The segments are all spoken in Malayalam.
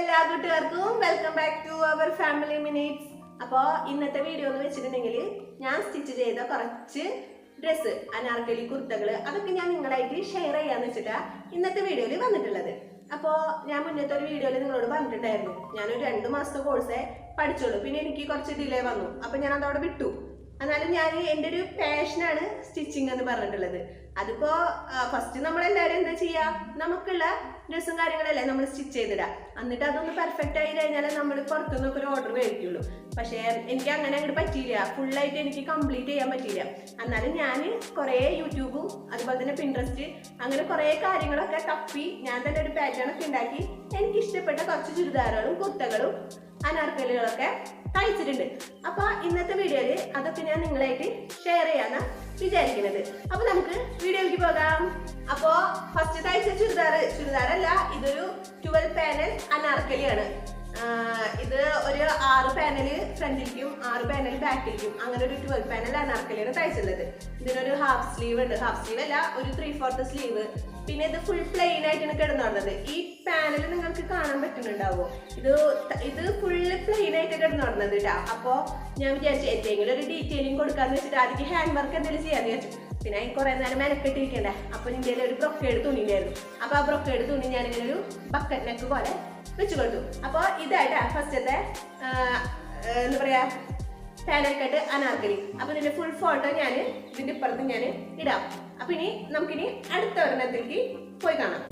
എല്ലാ കൂട്ടുകാർക്കും welcome back to our family minutes അപ്പോൾ ഇന്നത്തെ വീഡിയോ എന്ന് വെച്ചിട്ടുണ്ടെങ്കിൽ ഞാൻ സ്റ്റിച്ച് ചെയ്ത കുറച്ച് ഡ്രസ്സ് അനാർക്കലി കുർത്തകൾ അതൊക്കെ ഞാൻ നിങ്ങളായിട്ട് ഷെയർ ചെയ്യാന്ന് വെച്ചിട്ടാ ഇന്നത്തെ വീഡിയോയിൽ വന്നിട്ടുള്ളത്. അപ്പോൾ ഞാൻ മുന്നത്തെ ഒരു വീഡിയോയിൽ നിങ്ങളോട് പറഞ്ഞിട്ടുണ്ടായിരുന്നു. ഞാനൊരു രണ്ട് മാസത്തെ കോഴ്സേ പഠിച്ചോളൂ. പിന്നെ എനിക്ക് കുറച്ച് ഡിലേ വന്നു. അപ്പോൾ ഞാൻ അതവിടെ വിട്ടു. എന്നാലും ഞാൻ എന്റെ ഒരു പാഷനാണ് സ്റ്റിച്ചിങ് എന്ന് പറഞ്ഞിട്ടുള്ളത്. അതിപ്പോ ഫസ്റ്റ് നമ്മളെല്ലാവരും എന്താ ചെയ്യാ? നമുക്കുള്ള ഡ്രസ്സും കാര്യങ്ങളല്ലേ നമ്മൾ സ്റ്റിച്ച് ചെയ്തിടാം. എന്നിട്ട് അതൊന്ന് പെർഫെക്റ്റ് ആയി കഴിഞ്ഞാൽ നമ്മൾ പുറത്തുനിന്നൊക്കെ ഒരു ഓർഡർ മേടിക്കുള്ളൂ. പക്ഷേ എനിക്ക് അങ്ങനെ അങ്ങോട്ട് പറ്റിയില്ല. ഫുള്ളായിട്ട് എനിക്ക് കംപ്ലീറ്റ് ചെയ്യാൻ പറ്റിയില്ല. എന്നാലും ഞാൻ കുറേ യൂട്യൂബും അതുപോലെ തന്നെ പിൻട്രസ്റ്റ് അങ്ങനെ കുറേ കാര്യങ്ങളൊക്കെ തപ്പി ഞാൻ തന്നെ ഒരു പാറ്റേൺ ഒക്കെ ഉണ്ടാക്കി. എനിക്ക് ഇഷ്ടപ്പെട്ട കുറച്ച് ചുരിദാറുകളും കുർത്തകളും അനർക്കലുകളൊക്കെ തയ്ച്ചിട്ടുണ്ട്. അപ്പൊ ഇന്നത്തെ വീഡിയോയിൽ അതൊക്കെ ഞാൻ നിങ്ങളായിട്ട് ഷെയർ ചെയ്യാന്ന് വിചാരിക്കുന്നത്. അപ്പൊ നമുക്ക് വീഡിയോയിലേക്ക് പോകാം. അപ്പോ ഫസ്റ്റ് തയ്ച്ച ചുരിദാർ ചുരിദാറല്ല ഇതൊരു ട്വൽവ് പാനൽ അനാർക്കലിയാണ്. ഇത് ഒരു ആറ് പാനൽ ഫ്രണ്ടിലേക്കും ആറ് പാനൽ ബാക്കിലേക്കും അങ്ങനെ ഒരു ട്വൽവ് പാനൽ അനാർക്കലിയാണ് തയ്ച്ചുള്ളത് ഇതിനൊരു ഹാഫ് സ്ലീവ് ഉണ്ട്. ഹാഫ് സ്ലീവ് അല്ല ഒരു ത്രീ ഫോർത്ത് സ്ലീവ് പിന്നെ ഇത് ഫുൾ പ്ലെയിൻ ആയിട്ടാണ് കിടന്നുള്ളത് ഈ പാനൽ നിങ്ങൾക്ക് കാണാൻ പറ്റുന്നുണ്ടാവോ? ഇത് ഇത് ഫുള്ള് പ്ലെയിൻ ആയിട്ട് കിടന്നുള്ളത് കേട്ടോ അപ്പോൾ ഞാൻ വിചാരിച്ചു എന്തെങ്കിലും ഒരു ഡീറ്റെയിലിംഗ് കൊടുക്കാന്ന് വെച്ചിട്ട് ആദ്യം ഹാൻഡ് വർക്ക് എന്തെങ്കിലും ചെയ്യാന്ന് വിചാരിച്ചു. പിന്നെ അതിന് കുറേ നേരം മെനക്കെട്ടിരിക്കണ്ടേ. അപ്പോൾ ഇന്ത്യയിൽ ഒരു ബ്രൊക്കേഡ് തുണി ഉണ്ടായിരുന്നു. അപ്പൊ ആ ബ്രൊക്കേഡ് തുണി ഞാനിങ്ങനെ ഒരു ബക്കറ്റ് നെക്ക് പോലെ വെച്ച് കൊടുത്തു അപ്പോൾ ഇതായിട്ടാ ഫസ്റ്റത്തെ എന്താ പറയാ പാനക്കട്ട് കട്ട് അനാർക്കലി. അപ്പൊ ഇതിന്റെ ഫുൾ ഫോട്ടോ ഞാൻ ഇതിന്റെ ഇപ്പുറത്ത് ഞാൻ ഇടാം. അപ്പൊ ഇനി നമുക്കിനി അടുത്ത ഒരെണ്ണത്തിലേക്ക് പോയി കാണാം.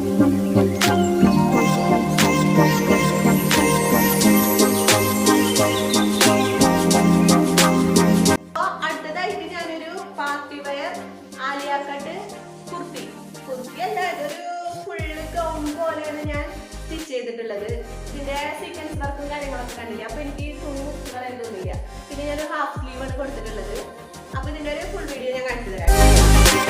ചെയ്തിട്ടുള്ളത്. ഇതിന്റെ സീക്വൻസ് വർക്കും കാര്യങ്ങളൊക്കെ കണ്ടില്ല? അപ്പൊ എനിക്ക് തുണി കളയാൻ പിന്നെ ഞാൻ ഹാഫ് സ്ലീവ് ആണ് കൊടുത്തിട്ടുള്ളത്. അപ്പൊ ഇതിന്റെ ഒരു ഫുൾ വീഡിയോ ഞാൻ കാണിച്ചു തരാം.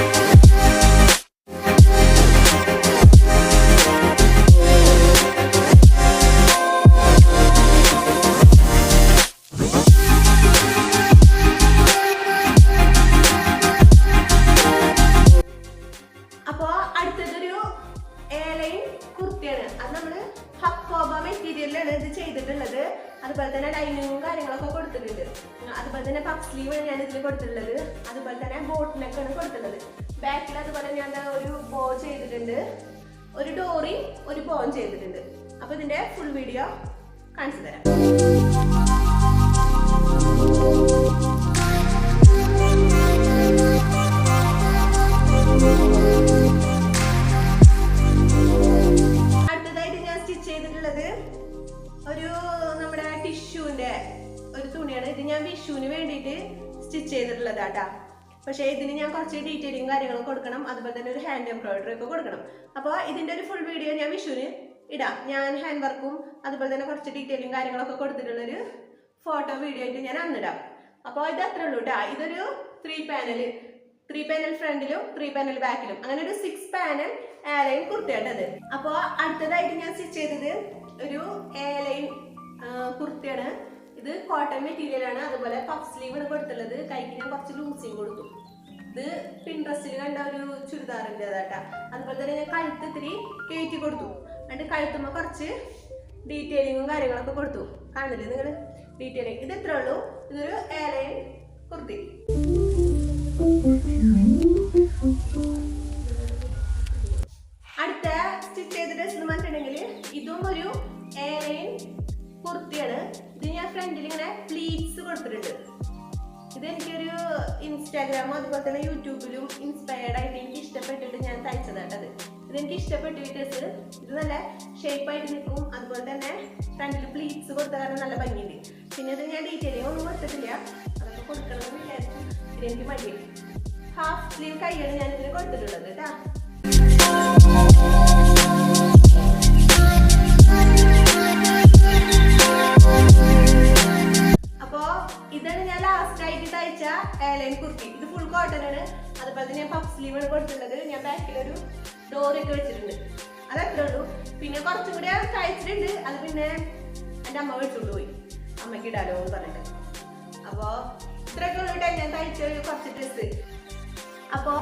അത് നമ്മൾ ഹക്കോബ മെറ്റീരിയലിലാണ് ഇത് ചെയ്തിട്ടുള്ളത്. അതുപോലെ തന്നെ ലൈനിങ്ങും കാര്യങ്ങളൊക്കെ കൊടുത്തിട്ടുണ്ട്. അതുപോലെ തന്നെ പഫ് സ്ലീവ് ഞാൻ ഇതിൽ കൊടുത്തിട്ടുള്ളത്. അതുപോലെ തന്നെ ബോട്ടിനൊക്കെയാണ് കൊടുത്തിട്ടുള്ളത്. ബാക്കിൽ അതുപോലെ ഞാൻ ഒരു ബോ ചെയ്തിട്ടുണ്ട്. ഒരു ഡോറി ഒരു ബോൺ ചെയ്തിട്ടുണ്ട്. അപ്പൊ ഇതിന്റെ ഫുൾ വീഡിയോ കാണിച്ചു തരാം. തുണിയാണ് ഇത് ഞാൻ വിഷുവിന് വേണ്ടിയിട്ട് സ്റ്റിച്ച് ചെയ്തിട്ടുള്ളതാട്ടാ. പക്ഷേ ഇതിന് ഞാൻ കുറച്ച് ഡീറ്റെയിലിംഗ് കാര്യങ്ങളും കൊടുക്കണം. അതുപോലെ തന്നെ ഒരു ഹാൻഡ് എംബ്രോയിഡറി ഒക്കെ കൊടുക്കണം. അപ്പോൾ ഇതിന്റെ ഒരു ഫുൾ വീഡിയോ ഞാൻ വിഷുവിന് ഇടാം. ഞാൻ ഹാൻഡ് വർക്കും അതുപോലെ തന്നെ കുറച്ച് ഡീറ്റെയിലിംഗ് കാര്യങ്ങളൊക്കെ കൊടുത്തിട്ടുള്ളൊരു ഫോട്ടോ വീഡിയോ ആയിട്ട് ഞാൻ അന്നിടാം അപ്പോൾ ഇത് അത്രേ ഉള്ളൂ കേട്ടോ ഇതൊരു ത്രീ പാനൽ ത്രീ പാനൽ ഫ്രണ്ടിലും ത്രീ പാനൽ ബാക്കിലും അങ്ങനെ ഒരു സിക്സ് പാനൽ ഏലയും കുർത്തിയാട്ടത്. അപ്പോൾ അടുത്തതായിട്ട് ഞാൻ സ്റ്റിച്ച് ചെയ്തത് ഒരു ഏലയും കുർത്തിയാണ്. ഇത് കോട്ടൺ മെറ്റീരിയൽ ആണ്. അതുപോലെ പഫ് സ്ലീവ് ആണ് കൊടുത്തുള്ളത് കൈക്ക് ഞാൻ കുറച്ച് ലൂസിങ് കൊടുത്തു ഇത് പിൻട്രസ്റ്റിൽ കണ്ട ഒരു ചുരിദാറിന്റെ അതാട്ടാ. അതുപോലെ തന്നെ ഞാൻ കഴുത്ത് ഇത്തിരി കയറ്റി കൊടുത്തു. എന്നിട്ട് കഴുത്തുമ്പോൾ കുറച്ച് ഡീറ്റെയിലിങ്ങും കാര്യങ്ങളൊക്കെ കൊടുത്തു. കാണില്ലേ നിങ്ങൾ ഡീറ്റെയിലിംഗ് ഇത് എത്ര ഉള്ളൂ. ഇതൊരു ഏലയും കുർത്തി. ഇത് എനിക്കൊരു ഇൻസ്റ്റാഗ്രാമോ അതുപോലെ തന്നെ യൂട്യൂബിലും ഇൻസ്പയർഡ് ആയിട്ട് എനിക്ക് ഇഷ്ടപ്പെട്ടിട്ട് ഞാൻ തയ്ച്ചതാട്ടത് ഇത്. എനിക്ക് ഇഷ്ടപ്പെട്ടു ഈ ഡ്രസ്സ് ഇത് നല്ല ഷേപ്പായിട്ട് നിൽക്കും. അതുപോലെ തന്നെ ഫ്രണ്ടിൽ പ്ലീറ്റ്സ് കൊടുത്ത കാരണം നല്ല ഭംഗിയുണ്ട്. പിന്നെ ഇത് ഞാൻ ഡീറ്റെയിലിംഗ് ഒന്നും കൊടുത്തിട്ടില്ല. അതൊക്കെ കൊടുക്കണമെന്ന് വിചാരിച്ചു. ഇതെനിക്ക് മടിയായി ഹാഫ് സ്ലീവ് കൈയാണ് ഞാനിതിന് കൊടുത്തിട്ടുള്ളത് കേട്ടാ. ആണ് അതുപോലെ തന്നെ ഞാൻ പഫ് സ്ലീവാണ് കൊടുത്തിട്ടുള്ളത്. ഞാൻ ബാക്കിലൊരു ഡോറൊക്കെ വെച്ചിട്ടുണ്ട്. അത് അത്രേ ഉള്ളൂ. പിന്നെ കുറച്ചും കൂടി തയ്ച്ചിട്ടുണ്ട്. അത് പിന്നെ എന്റെ അമ്മ വെച്ചുകൊണ്ട് പോയി. അമ്മയ്ക്ക് ഇടാലോ എന്ന് പറഞ്ഞിട്ട്. അപ്പോൾ ഇത്രയൊക്കെ ഉള്ളൂ കേട്ടോ ഞാൻ തയ്ച്ച ഒരു കുറച്ച് ഡ്രസ്സ് അപ്പോൾ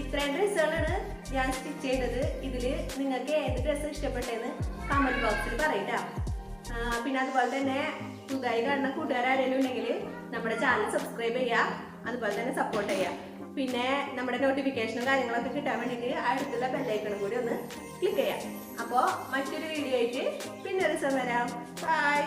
ഇത്രയും ഡ്രസ്സുകളാണ് ഞാൻ സ്റ്റിച്ച് ചെയ്തത്. ഇതിൽ നിങ്ങൾക്ക് ഏത് ഡ്രസ്സ് ഇഷ്ടപ്പെട്ടതെന്ന് കമന്റ് ബോക്സിൽ പറയട്ടാ. പിന്നെ അതുപോലെ തന്നെ പുതുതായി കാണുന്ന കൂട്ടുകാരാരെങ്കിലും ഉണ്ടെങ്കിൽ നമ്മുടെ ചാനൽ സബ്സ്ക്രൈബ് ചെയ്യുക. അതുപോലെ തന്നെ സപ്പോർട്ട് ചെയ്യുക. പിന്നെ നമ്മുടെ നോട്ടിഫിക്കേഷനും കാര്യങ്ങളൊക്കെ കിട്ടാൻ വേണ്ടിയിട്ട് അടുത്തുള്ള ബെല്ലൈക്കണും കൂടി ഒന്ന് ക്ലിക്ക് ചെയ്യാം. അപ്പോൾ മറ്റൊരു വീഡിയോ ആയിട്ട് പിന്നെ ഒരു ദിവസം വരാം. ബൈ